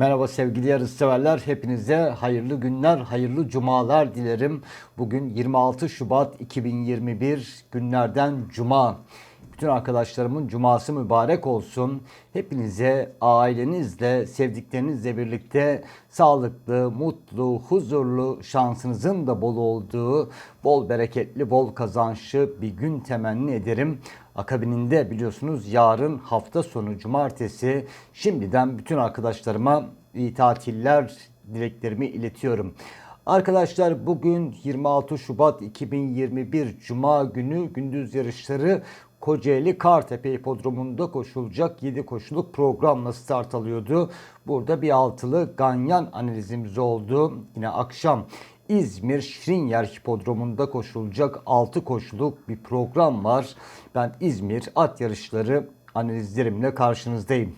Merhaba sevgili yarışseverler. Hepinize hayırlı günler, hayırlı cumalar dilerim. Bugün 26 Şubat 2021 günlerden cuma. Bütün arkadaşlarımın cuması mübarek olsun. Hepinize ailenizle, sevdiklerinizle birlikte sağlıklı, mutlu, huzurlu, şansınızın da bol olduğu, bol bereketli, bol kazançlı bir gün temenni ederim. Akabininde biliyorsunuz yarın hafta sonu cumartesi şimdiden bütün arkadaşlarıma iyi tatiller dileklerimi iletiyorum. Arkadaşlar bugün 26 Şubat 2021 Cuma günü gündüz yarışları Kocaeli Kartepe Hipodromu'nda koşulacak 7 koşuluk programla start alıyordu. Burada bir altılı ganyan analizimiz oldu. Yine akşam İzmir Şirinyer Hipodromu'nda koşulacak 6 koşuluk bir program var. Ben İzmir at yarışları analizlerimle karşınızdayım.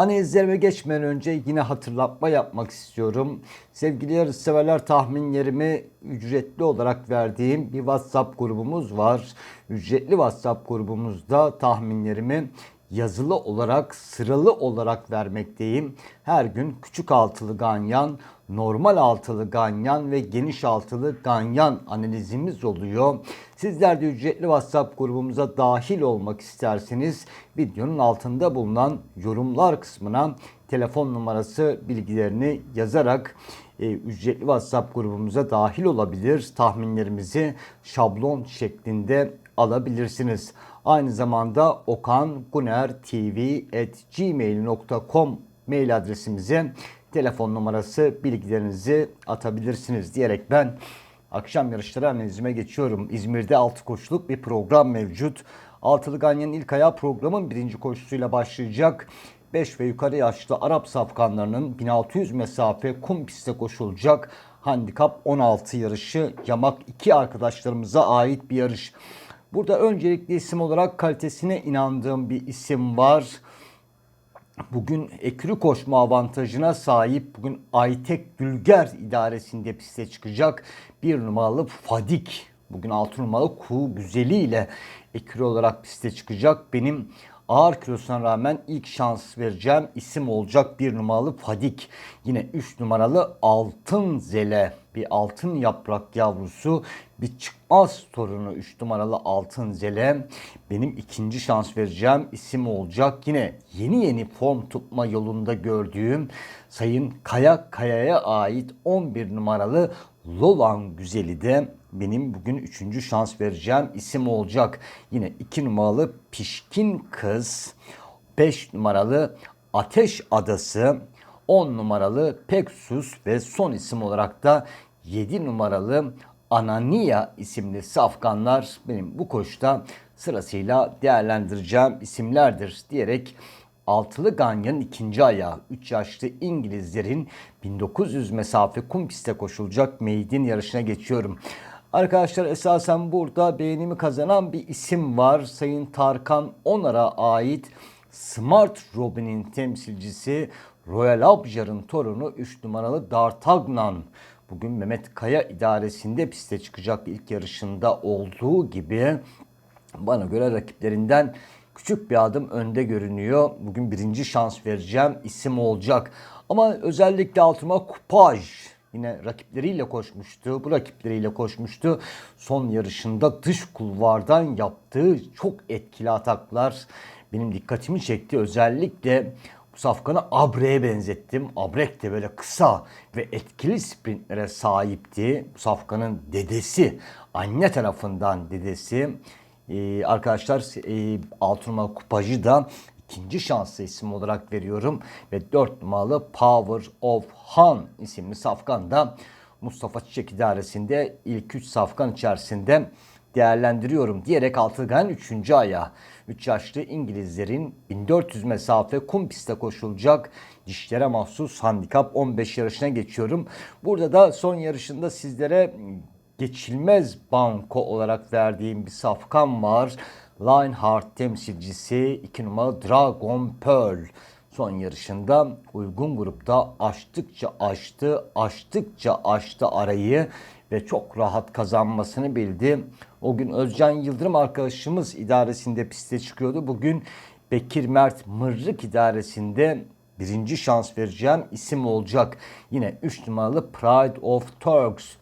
Analizlerime geçmeden önce yine hatırlatma yapmak istiyorum. Sevgili yarışseverler tahminlerimi ücretli olarak verdiğim bir WhatsApp grubumuz var. Ücretli WhatsApp grubumuzda tahminlerimi yazılı olarak sıralı olarak vermekteyim. Her gün küçük altılı ganyan, normal altılı ganyan ve geniş altılı ganyan analizimiz oluyor. Sizler de ücretli WhatsApp grubumuza dahil olmak isterseniz videonun altında bulunan yorumlar kısmına telefon numarası bilgilerini yazarak e, ücretli WhatsApp grubumuza dahil olabilir. Tahminlerimizi şablon şeklinde alabilirsiniz. Aynı zamanda okanguner.tv@gmail.com mail adresimize telefon numarası bilgilerinizi atabilirsiniz diyerek ben akşam yarışları analizime geçiyorum. İzmir'de 6 koşuluk bir program mevcut. Altılı Ganyan'ın ilk ayağı programın birinci koşusuyla başlayacak. 5 ve yukarı yaşlı Arap safkanlarının 1600 mesafe kum pistte koşulacak. Handikap 16 yarışı yamak 2 arkadaşlarımıza ait bir yarış. Burada öncelikli isim olarak kalitesine inandığım bir isim var. Bugün ekürü koşma avantajına sahip bugün Aytek Dülger idaresinde piste çıkacak bir numaralı Fadik. Bugün 6 numaralı Kuğu Güzeli ile ekürü olarak piste çıkacak. Benim ağır kilosuna rağmen ilk şans vereceğim isim olacak bir numaralı Fadik. Yine 3 numaralı Altın Zele bir altın yaprak yavrusu bir çıkmaz torunu 3 numaralı Altın Zele. Benim ikinci şans vereceğim isim olacak. Yine yeni yeni form tutma yolunda gördüğüm Sayın Kaya Kaya'ya ait 11 numaralı Lolan Güzeli de benim bugün üçüncü şans vereceğim isim olacak. Yine 2 numaralı Pişkin Kız, 5 numaralı Ateş Adası, 10 numaralı Peksus ve son isim olarak da 7 numaralı Anania isimli safkanlar benim bu koşuda sırasıyla değerlendireceğim isimlerdir diyerek Altılı Ganyan'ın ikinci ayağı 3 yaşlı İngilizlerin 1900 mesafe kum piste koşulacak meydin yarışına geçiyorum. Arkadaşlar esasen burada beğenimi kazanan bir isim var. Sayın Tarkan Onar'a ait Smart Robin'in temsilcisi Royal Abjar'ın torunu 3 numaralı Dartagnan. Bugün Mehmet Kaya idaresinde piste çıkacak ilk yarışında olduğu gibi bana göre rakiplerinden küçük bir adım önde görünüyor. Bugün birinci şans vereceğim isim olacak. Ama özellikle altıma kupaj yine rakipleriyle koşmuştu. Bu rakipleriyle koşmuştu. Son yarışında dış kulvardan yaptığı çok etkili ataklar benim dikkatimi çekti. Özellikle bu safkanı Abre'ye benzettim. Abrek de böyle kısa ve etkili sprintlere sahipti. Bu safkanın dedesi, anne tarafından dedesi. Ee, arkadaşlar e, numaralı kupajı da ikinci şanslı isim olarak veriyorum. Ve 4 numaralı Power of Han isimli safkan da Mustafa Çiçek idaresinde ilk 3 safkan içerisinde değerlendiriyorum diyerek Altılgan 3. ayağı. 3 yaşlı İngilizlerin 1400 mesafe kum pistte koşulacak dişlere mahsus handikap 15 yarışına geçiyorum. Burada da son yarışında sizlere geçilmez banko olarak verdiğim bir safkan var. Lionheart temsilcisi 2 numaralı Dragon Pearl son yarışında uygun grupta açtıkça açtı, açtıkça açtı arayı ve çok rahat kazanmasını bildi. O gün Özcan Yıldırım arkadaşımız idaresinde piste çıkıyordu. Bugün Bekir Mert Mırrık idaresinde birinci şans vereceğim isim olacak. Yine 3 numaralı Pride of Turks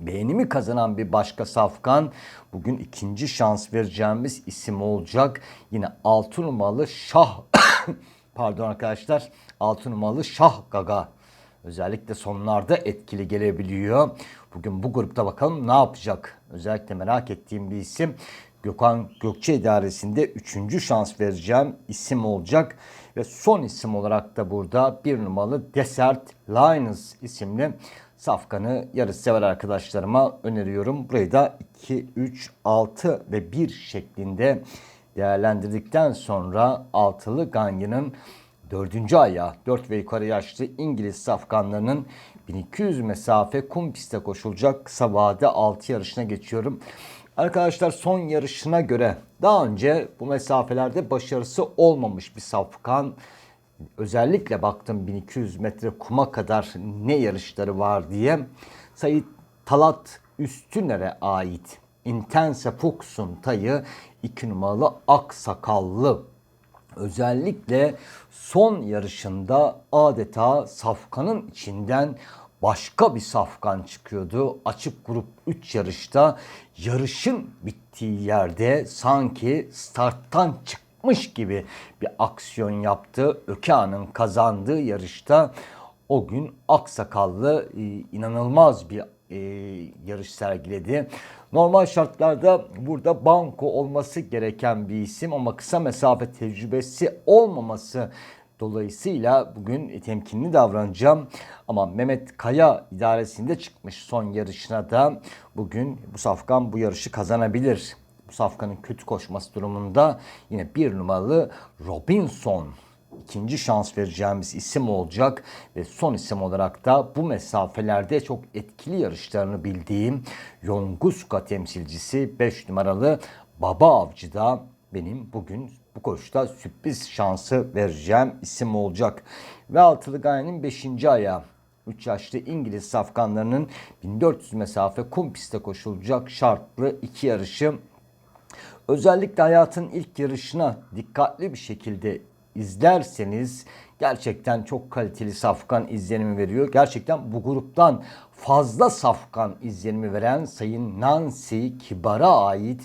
beğenimi kazanan bir başka safkan bugün ikinci şans vereceğimiz isim olacak. Yine 6 numaralı Şah pardon arkadaşlar 6 numaralı Şah Gaga özellikle sonlarda etkili gelebiliyor. Bugün bu grupta bakalım ne yapacak? Özellikle merak ettiğim bir isim Gökhan Gökçe idaresinde üçüncü şans vereceğim isim olacak. Ve son isim olarak da burada bir numaralı Desert Linus isimli safkanı yarış sever arkadaşlarıma öneriyorum. Burayı da 2, 3, 6 ve 1 şeklinde değerlendirdikten sonra altılı Ganyan'ın dördüncü ayağı 4 ve yukarı yaşlı İngiliz safkanlarının 1200 mesafe kum pistte koşulacak kısa vade 6 yarışına geçiyorum. Arkadaşlar son yarışına göre daha önce bu mesafelerde başarısı olmamış bir safkan. Özellikle baktım 1200 metre kuma kadar ne yarışları var diye. Sayit Talat Üstüner'e ait Intense Fuchs'un tayı 2 numaralı Aksakallı özellikle son yarışında adeta safkanın içinden başka bir safkan çıkıyordu. Açık grup 3 yarışta yarışın bittiği yerde sanki starttan çıkmış gibi bir aksiyon yaptı. Ökea'nın kazandığı yarışta o gün aksakallı e, inanılmaz bir e, yarış sergiledi. Normal şartlarda burada banko olması gereken bir isim ama kısa mesafe tecrübesi olmaması dolayısıyla bugün temkinli davranacağım. Ama Mehmet Kaya idaresinde çıkmış son yarışına da bugün bu safkan bu yarışı kazanabilir. Safkanın kötü koşması durumunda yine bir numaralı Robinson ikinci şans vereceğimiz isim olacak ve son isim olarak da bu mesafelerde çok etkili yarışlarını bildiğim Yonguska temsilcisi 5 numaralı Baba Avcı da benim bugün bu koşuda sürpriz şansı vereceğim isim olacak. Ve altılı gayenin 5. ayağı 3 yaşlı İngiliz safkanlarının 1400 mesafe kum pistte koşulacak şartlı iki yarışı özellikle hayatın ilk yarışına dikkatli bir şekilde izlerseniz gerçekten çok kaliteli safkan izlenimi veriyor. Gerçekten bu gruptan fazla safkan izlenimi veren Sayın Nancy Kibar'a ait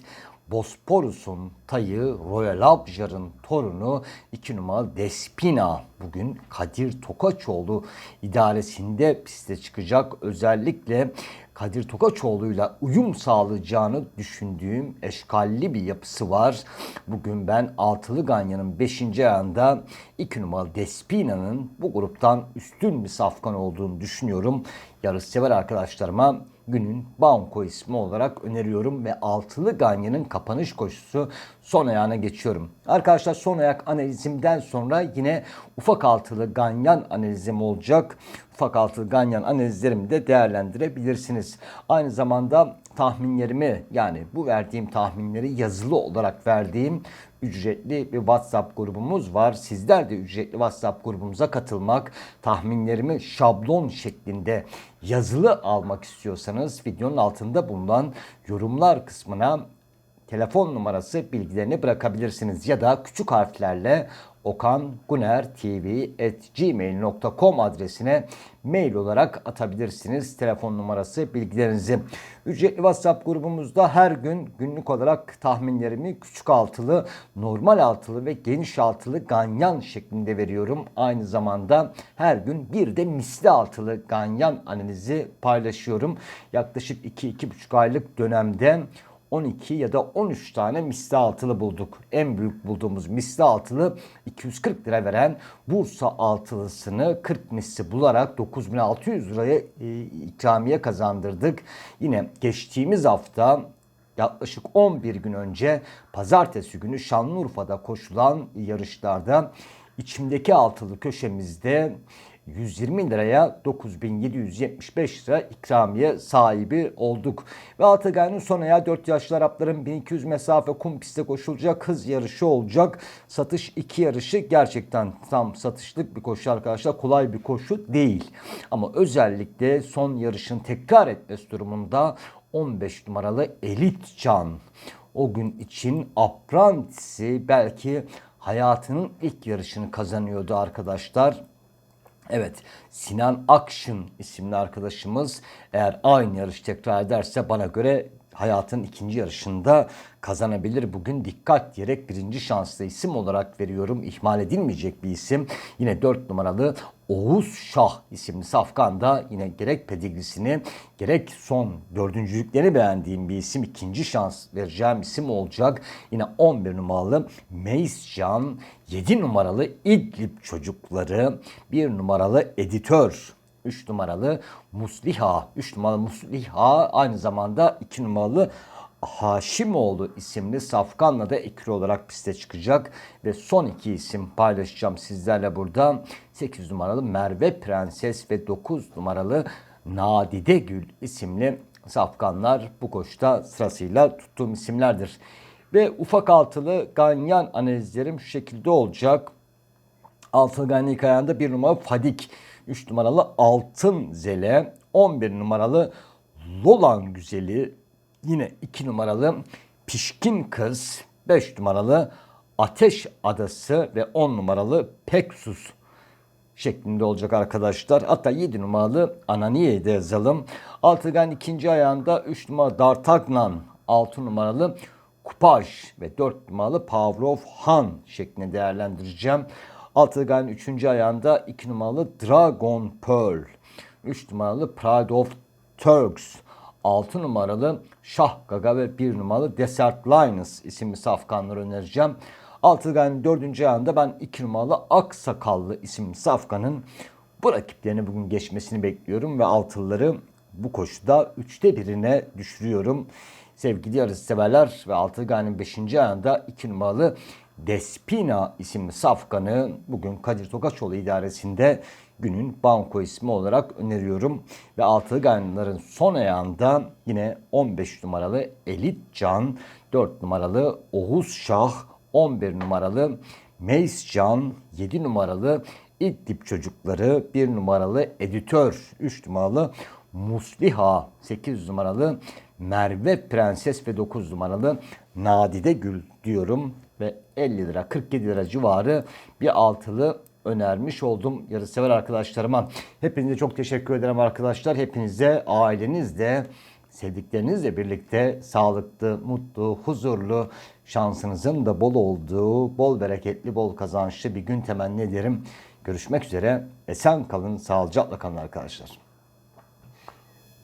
Bosporus'un tayı Royal Abjar'ın torunu 2 numaralı Despina bugün Kadir Tokaçoğlu idaresinde piste çıkacak. Özellikle Kadir Tokaçoğlu'yla uyum sağlayacağını düşündüğüm eşkalli bir yapısı var. Bugün ben Altılı Ganyan'ın 5. ayağında 2 numaralı Despina'nın bu gruptan üstün bir safkan olduğunu düşünüyorum. Yarış sever arkadaşlarıma günün banko ismi olarak öneriyorum ve altılı ganyanın kapanış koşusu son ayağına geçiyorum. Arkadaşlar son ayak analizimden sonra yine ufak altılı ganyan analizim olacak. Ufak altılı ganyan analizlerimi de değerlendirebilirsiniz. Aynı zamanda tahminlerimi yani bu verdiğim tahminleri yazılı olarak verdiğim ücretli bir WhatsApp grubumuz var. Sizler de ücretli WhatsApp grubumuza katılmak, tahminlerimi şablon şeklinde yazılı almak istiyorsanız videonun altında bulunan yorumlar kısmına telefon numarası bilgilerini bırakabilirsiniz ya da küçük harflerle okangunertv.gmail.com adresine mail olarak atabilirsiniz telefon numarası bilgilerinizi. Ücretli WhatsApp grubumuzda her gün günlük olarak tahminlerimi küçük altılı, normal altılı ve geniş altılı ganyan şeklinde veriyorum. Aynı zamanda her gün bir de misli altılı ganyan analizi paylaşıyorum. Yaklaşık 2-2,5 aylık dönemde 12 ya da 13 tane misli altılı bulduk. En büyük bulduğumuz misli altılı 240 lira veren Bursa altılısını 40 misli bularak 9600 liraya e, ikramiye kazandırdık. Yine geçtiğimiz hafta yaklaşık 11 gün önce pazartesi günü Şanlıurfa'da koşulan yarışlarda içimdeki altılı köşemizde 120 liraya 9775 lira ikramiye sahibi olduk. Ve Atagay'ın son ayağı 4 yaşlı Arapların 1200 mesafe kum pistte koşulacak hız yarışı olacak. Satış 2 yarışı gerçekten tam satışlık bir koşu arkadaşlar. Kolay bir koşu değil. Ama özellikle son yarışın tekrar etmesi durumunda 15 numaralı Elit Can o gün için Apprentice'i belki hayatının ilk yarışını kazanıyordu arkadaşlar. Evet, Sinan Akşın isimli arkadaşımız eğer aynı yarış tekrar ederse bana göre hayatın ikinci yarışında kazanabilir. Bugün dikkat diyerek birinci şanslı isim olarak veriyorum. İhmal edilmeyecek bir isim. Yine 4 numaralı Oğuz Şah isimli safkan da yine gerek pedigrisini gerek son dördüncülüklerini beğendiğim bir isim. ikinci şans vereceğim isim olacak. Yine 11 numaralı Meiscan, 7 numaralı İdlib çocukları, 1 numaralı editör 3 numaralı Musliha, 3 numaralı Musliha aynı zamanda 2 numaralı Haşimoğlu isimli Safkan'la da ekli olarak piste çıkacak. Ve son iki isim paylaşacağım sizlerle burada. 8 numaralı Merve Prenses ve 9 numaralı Nadide Gül isimli Safkanlar bu koşuda sırasıyla tuttuğum isimlerdir. Ve ufak altılı ganyan analizlerim şu şekilde olacak. Altılı ganyan ilk ayağında 1 numara Fadik, 3 numaralı Altın Zele, 11 numaralı Lolan Güzeli, yine 2 numaralı Pişkin Kız, 5 numaralı Ateş Adası ve 10 numaralı Peksus şeklinde olacak arkadaşlar. Hatta 7 numaralı Ananiye'yi de yazalım. Altıgan ikinci ayağında 3 numaralı Dartagnan, 6 numaralı Kupaj ve 4 numaralı Pavlov Han şeklinde değerlendireceğim. Altıgan 3. ayağında 2 numaralı Dragon Pearl, 3 numaralı Pride of Turks, 6 numaralı Şah Gaga ve 1 numaralı Desert Linus isimli safkanları önereceğim. Altıgan 4. ayağında ben 2 numaralı Aksakallı isimli safkanın bu rakiplerini bugün geçmesini bekliyorum ve altılıları bu koşuda 3'te birine düşürüyorum. Sevgili yarış severler ve Altıgan'ın 5. ayağında 2 numaralı Despina isimli safkanı bugün Kadir Tokaçoğlu idaresinde günün banko ismi olarak öneriyorum. Ve altılı ganların son ayağında yine 15 numaralı Elit Can, 4 numaralı Oğuz Şah, 11 numaralı Meis Can, 7 numaralı İdlib çocukları, 1 numaralı Editör, 3 numaralı Musliha, 8 numaralı Merve Prenses ve 9 numaralı Nadide Gül diyorum ve 50 lira 47 lira civarı bir altılı önermiş oldum yarışsever arkadaşlarıma. Hepinize çok teşekkür ederim arkadaşlar. Hepinize ailenizle sevdiklerinizle birlikte sağlıklı, mutlu, huzurlu, şansınızın da bol olduğu, bol bereketli, bol kazançlı bir gün temenni ederim. Görüşmek üzere. Esen kalın, sağlıcakla kalın arkadaşlar.